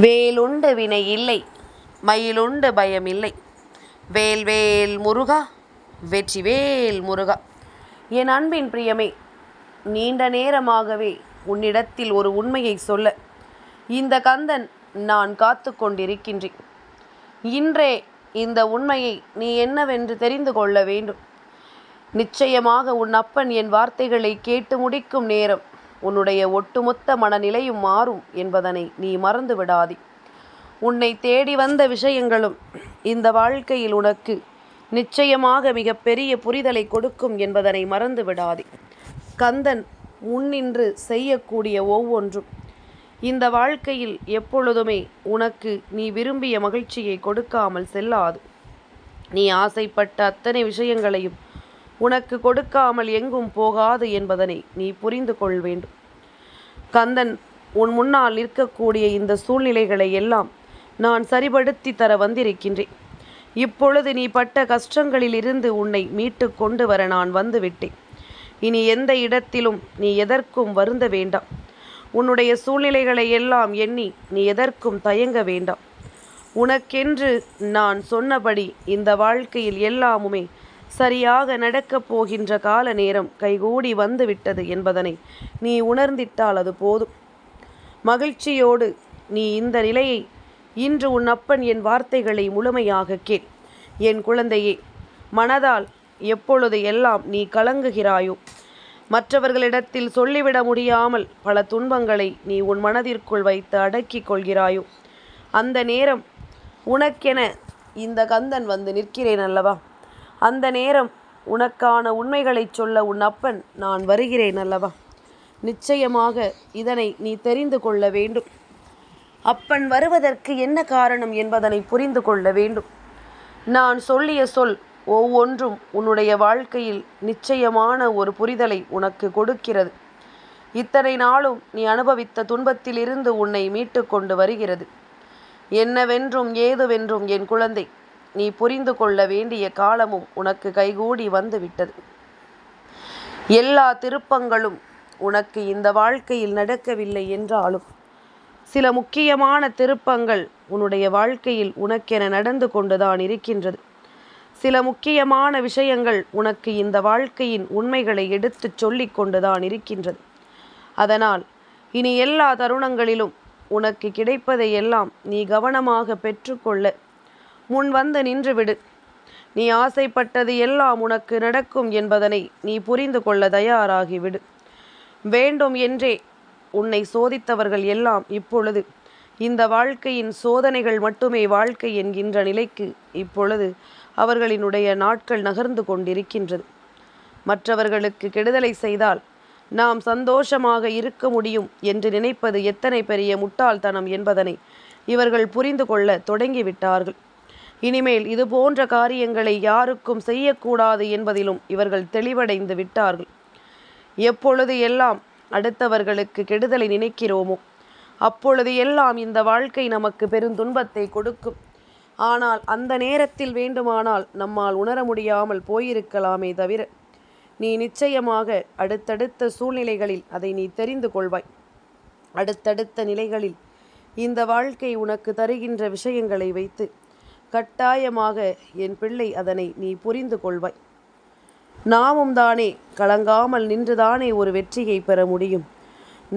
வேலுண்டு வினை இல்லை மயிலுண்டு பயம் இல்லை. வேல் வேல் முருகா வெற்றி வேல் முருகா. என் அன்பின் பிரியமே நீண்ட நேரமாகவே உன்னிடத்தில் ஒரு உண்மையை சொல்ல இந்த கந்தன் நான் காத்து கொண்டிருக்கின்றேன். இன்றே இந்த உண்மையை நீ என்னவென்று தெரிந்து கொள்ள வேண்டும். நிச்சயமாக உன் அப்பன் என் வார்த்தைகளை கேட்டு முடிக்கும் நேரம் உன்னுடைய ஒட்டுமொத்த மனநிலையும் மாறும் என்பதனை நீ மறந்து விடாதே. உன்னை தேடி வந்த விஷயங்களும் இந்த வாழ்க்கையில் உனக்கு நிச்சயமாக மிகப்பெரிய புரிதலை கொடுக்கும் என்பதனை மறந்து விடாதே. கந்தன் முன்னின்று செய்யக்கூடிய ஒவ்வொன்றும் இந்த வாழ்க்கையில் எப்பொழுதுமே உனக்கு நீ விரும்பிய மகிழ்ச்சியை கொடுக்காமல் செல்லாது. நீ ஆசைப்பட்ட அத்தனை விஷயங்களையும் உனக்கு கொடுக்காமல் எங்கும் போகாது என்பதனை நீ புரிந்து கொள் வேண்டும். கந்தன் உன் முன்னால் நிற்கக்கூடிய இந்த சூழ்நிலைகளை எல்லாம் நான் சரிபடுத்தி தர வந்திருக்கின்றேன். இப்பொழுது நீ பட்ட கஷ்டங்களிலிருந்து உன்னை மீட்டு கொண்டு வர நான் வந்துவிட்டேன். இனி எந்த இடத்திலும் நீ எதற்கும் வருந்த வேண்டாம். உன்னுடைய சூழ்நிலைகளை எல்லாம் எண்ணி நீ எதற்கும் தயங்க வேண்டாம். உனக்கென்று நான் சொன்னபடி இந்த வாழ்க்கையில் எல்லாமுமே சரியாக நடக்கப் போகின்ற கால நேரம் கைகூடி வந்துவிட்டது என்பதனை நீ உணர்ந்திட்டால் அது போதும். மகிழ்ச்சியோடு நீ இந்த நிலையை இன்று உன் அப்பன் என் வார்த்தைகளை முழுமையாக கேள். என் குழந்தையே மனதால் எப்பொழுது எல்லாம் நீ கலங்குகிறாயோ மற்றவர்களிடத்தில் சொல்லிவிட முடியாமல் பல துன்பங்களை நீ உன் மனதிற்குள் வைத்து அடக்கிக் கொள்கிறாயோ அந்த நேரம் உனக்கென இந்த கந்தன் வந்து நிற்கிறேன் அல்லவா? அந்த நேரம் உனக்கான உண்மைகளைச் சொல்ல உன் அப்பன் நான் வருகிறேன் அல்லவா? நிச்சயமாக இதனை நீ தெரிந்து கொள்ள வேண்டும். அப்பன் வருவதற்கு என்ன காரணம் என்பதனை புரிந்து கொள்ள வேண்டும். நான் சொல்லிய சொல் ஒவ்வொன்றும் உன்னுடைய வாழ்க்கையில் நிச்சயமான ஒரு புரிதலை உனக்கு கொடுக்கிறது. இத்தனை நாளும் நீ அனுபவித்த துன்பத்திலிருந்து உன்னை மீட்டு கொண்டு வருகிறது. என்னவென்றும் ஏதுவென்றும் என் குழந்தை நீ புரிந்து கொள்ள வேண்டிய காலமும் உனக்கு கைகூடி வந்துவிட்டது. எல்லா திருப்பங்களும் உனக்கு இந்த வாழ்க்கையில் நடக்கவில்லை என்றாலும் சில முக்கியமான திருப்பங்கள் உன்னுடைய வாழ்க்கையில் உனக்கென நடந்து கொண்டுதான் இருக்கின்றது. சில முக்கியமான விஷயங்கள் உனக்கு இந்த வாழ்க்கையின் உண்மைகளை எடுத்துச் சொல்லிக் கொண்டுதான் இருக்கின்றது. அதனால் இனி எல்லா தருணங்களிலும் உனக்கு கிடைப்பதை எல்லாம் நீ கவனமாக பெற்றுக்கொள்ள முன் வந்து நின்றுவிடு. நீ ஆசைப்பட்டது எல்லாம் உனக்கு நடக்கும் என்பதனை நீ புரிந்து கொள்ள தயாராகிவிடு. வேண்டும் என்றே உன்னை சோதித்தவர்கள் எல்லாம் இப்பொழுது இந்த வாழ்க்கையின் சோதனைகள் மட்டுமே வாழ்க்கை என்கின்ற நிலைக்கு இப்பொழுது அவர்களினுடைய நாட்கள் நகர்ந்து கொண்டிருக்கின்றது. மற்றவர்களுக்கு கெடுதலை செய்தால் நாம் சந்தோஷமாக இருக்க முடியும் என்று நினைப்பது எத்தனை பெரிய முட்டாள்தனம் என்பதனை இவர்கள் புரிந்து கொள்ள தொடங்கிவிட்டார்கள். இனிமேல் இது போன்ற காரியங்களை யாருக்கும் செய்யக்கூடாது என்பதிலும் இவர்கள் தெளிவடைந்து விட்டார்கள். எப்பொழுது எல்லாம் அடுத்தவர்களுக்கு கெடுதலை நினைக்கிறோமோ அப்பொழுது எல்லாம் இந்த வாழ்க்கை நமக்கு பெருந்துன்பத்தை கொடுக்கும். ஆனால் அந்த நேரத்தில் வேண்டுமானால் நம்மால் உணர முடியாமல் போயிருக்கலாமே தவிர நீ நிச்சயமாக அடுத்தடுத்த சூழ்நிலைகளில் அதை நீ தெரிந்து கொள்வாய். அடுத்தடுத்த நிலைகளில் இந்த வாழ்க்கை உனக்கு தருகின்ற விஷயங்களை வைத்து கட்டாயமாக என் பிள்ளை அதனை நீ புரிந்து கொள்வாய். நாமும் தானே கலங்காமல் நின்றுதானே ஒரு வெற்றியை பெற முடியும்.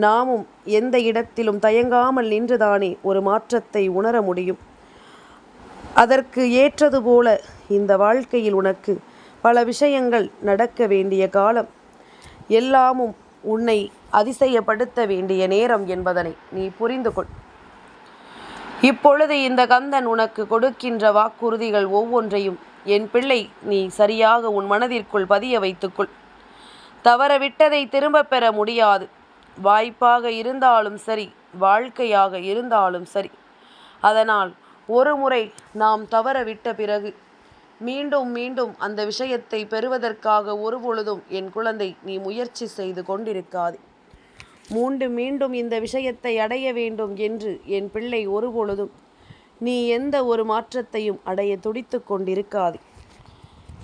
நாமும் எந்த இடத்திலும் தயங்காமல் நின்றுதானே ஒரு மாற்றத்தை உணர முடியும். அதற்கு ஏற்றது போல இந்த வாழ்க்கையில் உனக்கு பல விஷயங்கள் நடக்க வேண்டிய காலம். எல்லாமும் உன்னை அதிசயப்படுத்த வேண்டிய நேரம் என்பதனை நீ புரிந்து கொள். இப்பொழுது இந்த கந்தன் உனக்கு கொடுக்கின்ற வாக்குறுதிகள் ஒவ்வொன்றையும் என் பிள்ளை நீ சரியாக உன் மனதிற்குள் பதிய வைத்துக்கொள். தவறவிட்டதை திரும்பப் பெற முடியாது. வாய்ப்பாக இருந்தாலும் சரி வாழ்க்கையாக இருந்தாலும் சரி. அதனால் ஒரு முறை நாம் தவறவிட்ட பிறகு மீண்டும் மீண்டும் அந்த விஷயத்தை பெறுவதற்காக ஒருபொழுதும் என் குழந்தை நீ முயற்சி செய்து கொண்டிருக்காது. மூண்டு மீண்டும் இந்த விஷயத்தை அடைய வேண்டும் என்று என் பிள்ளை ஒருபொழுதும் நீ எந்த ஒரு மாற்றத்தையும் அடைய துடித்து கொண்டிருக்காது.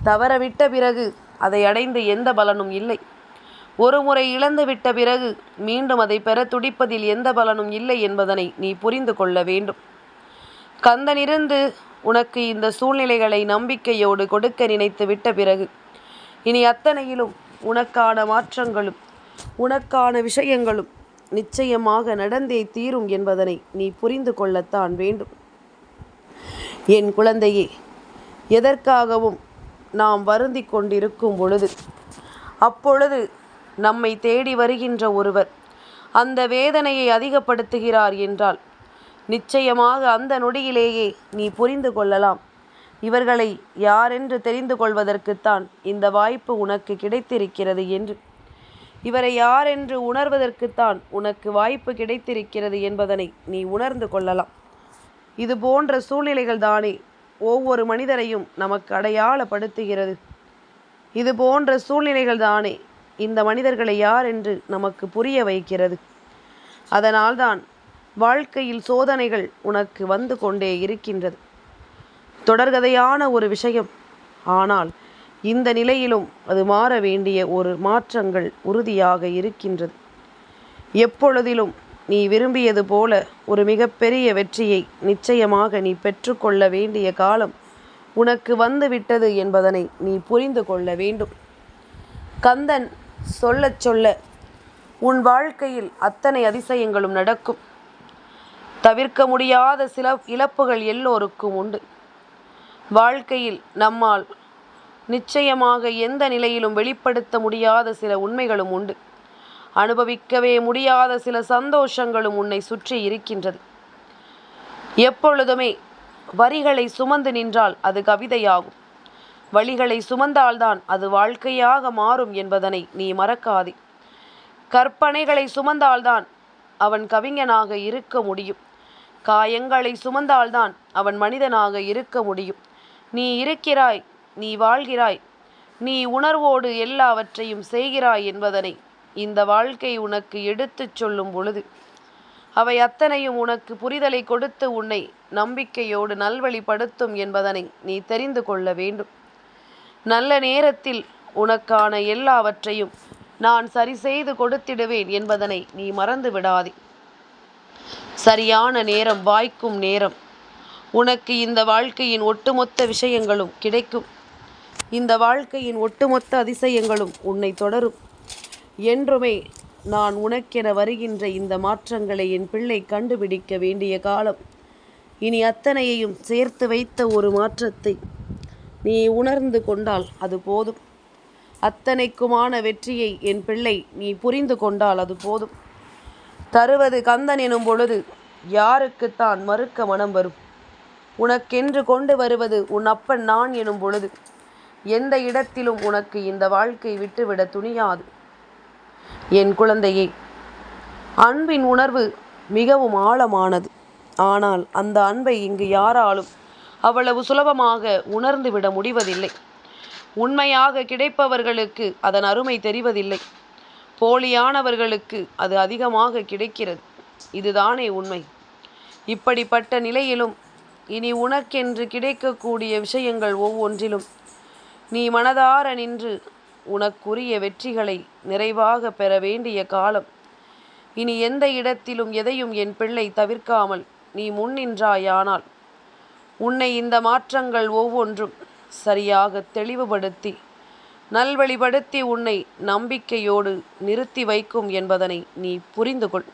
தவறவிட்ட பிறகு அதை அடைந்து எந்த பலனும் இல்லை. ஒரு முறை இழந்துவிட்ட பிறகு மீண்டும் அதை பெற துடிப்பதில் எந்த பலனும் இல்லை என்பதனை நீ புரிந்து கொள்ள வேண்டும். கந்தனிருந்து உனக்கு இந்த சூழ்நிலைகளை நம்பிக்கையோடு கொடுக்க நினைத்து விட்ட பிறகு இனி அத்தனையிலும் உனக்கான மாற்றங்களும் உனக்கான விஷயங்களும் நிச்சயமாக நடந்தே தீரும் என்பதனை நீ புரிந்து கொள்ளத்தான் வேண்டும். என் குழந்தையே எதற்காகவும் நாம் வருந்தி கொண்டிருக்கும் பொழுது அப்பொழுது நம்மை தேடி வருகின்ற ஒருவர் அந்த வேதனையை அதிகப்படுத்துகிறார் என்றால் நிச்சயமாக அந்த நொடியிலேயே நீ புரிந்து கொள்ளலாம். இவர்களை யாரென்று தெரிந்து கொள்வதற்குத்தான் இந்த வாய்ப்பு உனக்கு கிடைத்திருக்கிறது என்று. இவரை யாரென்று உணர்வதற்குத்தான் உனக்கு வாய்ப்பு கிடைத்திருக்கிறது என்பதனை நீ உணர்ந்து கொள்ளலாம். இது போன்ற சூழ்நிலைகள் தானே ஒவ்வொரு மனிதரையும் நமக்கு அடையாளப்படுத்துகிறது. இது போன்ற சூழ்நிலைகள் தானே இந்த மனிதர்களை யார் என்று நமக்கு புரிய வைக்கிறது. அதனால்தான் வாழ்க்கையில் சோதனைகள் உனக்கு வந்து கொண்டே இருக்கின்றது. தொடர்கதையான ஒரு விஷயம். ஆனால் இந்த நிலையிலும் அது மாற வேண்டிய ஒரு மாற்றங்கள் உறுதியாக இருக்கின்றது. எப்பொழுதிலும் நீ விரும்பியது போல ஒரு மிகப்பெரிய வெற்றியை நிச்சயமாக நீ பெற்றுக்கொள்ள வேண்டிய காலம் உனக்கு வந்துவிட்டது என்பதனை நீ புரிந்து கொள்ள வேண்டும். கந்தன் சொல்லச் சொல்ல உன் வாழ்க்கையில் அத்தனை அதிசயங்களும் நடக்கும். தவிர்க்க முடியாத சில இழப்புகள் எல்லோருக்கும் உண்டு. வாழ்க்கையில் நம்மால் நிச்சயமாக எந்த நிலையிலும் வெளிப்படுத்த முடியாத சில உண்மைகளும் உண்டு. அனுபவிக்கவே முடியாத சில சந்தோஷங்களும் உன்னை சுற்றி இருக்கின்றது. எப்பொழுதுமே வரிகளை சுமந்து நின்றால் அது கவிதையாகும். வழிகளை சுமந்தால்தான் அது வாழ்க்கையாக மாறும் என்பதனை நீ மறக்காதே. கற்பனைகளை சுமந்தால்தான் அவன் கவிஞனாக இருக்க முடியும். காயங்களை சுமந்தால்தான் அவன் மனிதனாக இருக்க முடியும். நீ இருக்கிறாய் நீ வாழ்கிறாய். நீ உணர்வோடு எல்லாவற்றையும் செய்கிறாய் என்பதனை இந்த வாழ்க்கை உனக்கு எடுத்துச் சொல்லும் பொழுது அவை அத்தனையும் உனக்கு புரிதலை கொடுத்து உன்னை நம்பிக்கையோடு நல்வழிப்படுத்தும் என்பதனை நீ தெரிந்து கொள்ள வேண்டும். நல்ல நேரத்தில் உனக்கான எல்லாவற்றையும் நான் சரி செய்து கொடுத்திடுவேன் என்பதனை நீ மறந்து விடாதே. சரியான நேரம் வாய்க்கும் நேரம். உனக்கு இந்த வாழ்க்கையின் ஒட்டுமொத்த விஷயங்களும் கிடைக்கும். இந்த வாழ்க்கையின் ஒட்டுமொத்த அதிசயங்களும் உன்னை தொடரும். என்றுமே நான் உனக்கென வருகின்ற இந்த மாற்றங்களை என் பிள்ளை கண்டுபிடிக்க வேண்டிய காலம். இனி அத்தனையையும் சேர்த்து வைத்த ஒரு மாற்றத்தை நீ உணர்ந்து கொண்டால் அது போதும். அத்தனைக்குமான வெற்றியை என் பிள்ளை நீ புரிந்து கொண்டால் அது போதும். தருவது கந்தன் எனும் பொழுது யாருக்குத்தான் மறுக்க மனம் வரும்? உனக்கென்று கொண்டு வருவது உன் அப்பன் நான் எனும் பொழுது எந்த இடத்திலும் உனக்கு இந்த வாழ்க்கை விட்டுவிட துணியாது. என் குழந்தையே அன்பின் உணர்வு மிகவும் ஆழமானது. ஆனால் அந்த அன்பை இங்கு யாராலும் அவ்வளவு சுலபமாக உணர்ந்துவிட முடிவதில்லை. உண்மையாக கிடைப்பவர்களுக்கு அதன் அருமை தெரிவதில்லை. போலியானவர்களுக்கு அது அதிகமாக கிடைக்கிறது. இதுதானே உண்மை. இப்படிப்பட்ட நிலையிலும் இனி உனக்கென்று கிடைக்கக்கூடிய விஷயங்கள் ஒவ்வொன்றிலும் நீ மனதார நின்று உனக்குரிய வெற்றிகளை நிறைவாக பெற வேண்டிய காலம். இனி எந்த இடத்திலும் எதையும் என் பிள்ளை தவிர்க்காமல் நீ முன்னின்றாயானால் உன்னை இந்த மாற்றங்கள் ஒவ்வொன்றும் சரியாக தெளிவுபடுத்தி நல்வழிப்படுத்தி உன்னை நம்பிக்கையோடு நிறுத்தி வைக்கும் என்பதனை நீ புரிந்து கொள்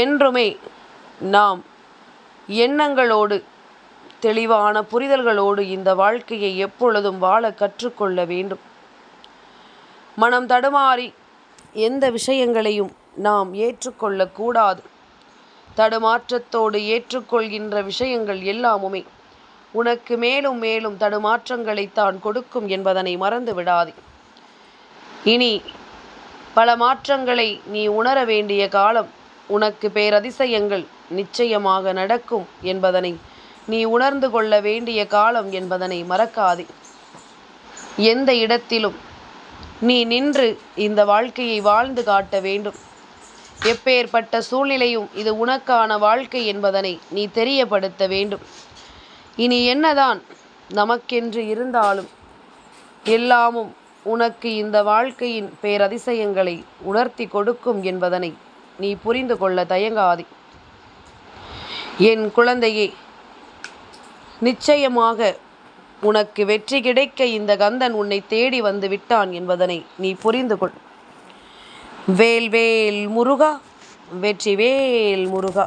என்றுமே நாம் எண்ணங்களோடு தெளிவான புரிதல்களோடு இந்த வாழ்க்கையை எப்பொழுதும் வாழ கற்றுக்கொள்ள வேண்டும். மனம் தடுமாறி எந்த விஷயங்களையும் நாம் ஏற்றுக்கொள்ளக்கூடாது தடுமாற்றத்தோடு ஏற்றுக்கொள்கின்ற விஷயங்கள் எல்லாமுமே உனக்கு மேலும் மேலும் தடுமாற்றங்களைத்தான் கொடுக்கும் என்பதனை மறந்து விடாதே. இனி பல மாற்றங்களை நீ உணர வேண்டிய காலம் உனக்கு பேரதிசயங்கள் நிச்சயமாக நடக்கும் என்பதனை நீ உணர்ந்து கொள்ள வேண்டிய காலம் என்பதனை மறக்காதே. எந்த இடத்திலும் நீ நின்று இந்த வாழ்க்கையை வாழ்ந்து காட்ட வேண்டும். எப்பேற்பட்ட சூழ்நிலையும் இது உனக்கான வாழ்க்கை என்பதனை நீ தெரியப்படுத்த வேண்டும். இனி என்னதான் நமக்கென்று இருந்தாலும் எல்லாமும் உனக்கு இந்த வாழ்க்கையின் பேரதிசயங்களை உணர்த்தி கொடுக்கும் என்பதனை நீ புரிந்து கொள்ள தயங்காதே. என் குழந்தையே நிச்சயமாக உனக்கு வெற்றி கிடைக்க இந்த கந்தன் உன்னை தேடி வந்து விட்டான் என்பதனை நீ புரிந்து கொள். வேல் வேல் முருகா. வெற்றி வேல் முருகா.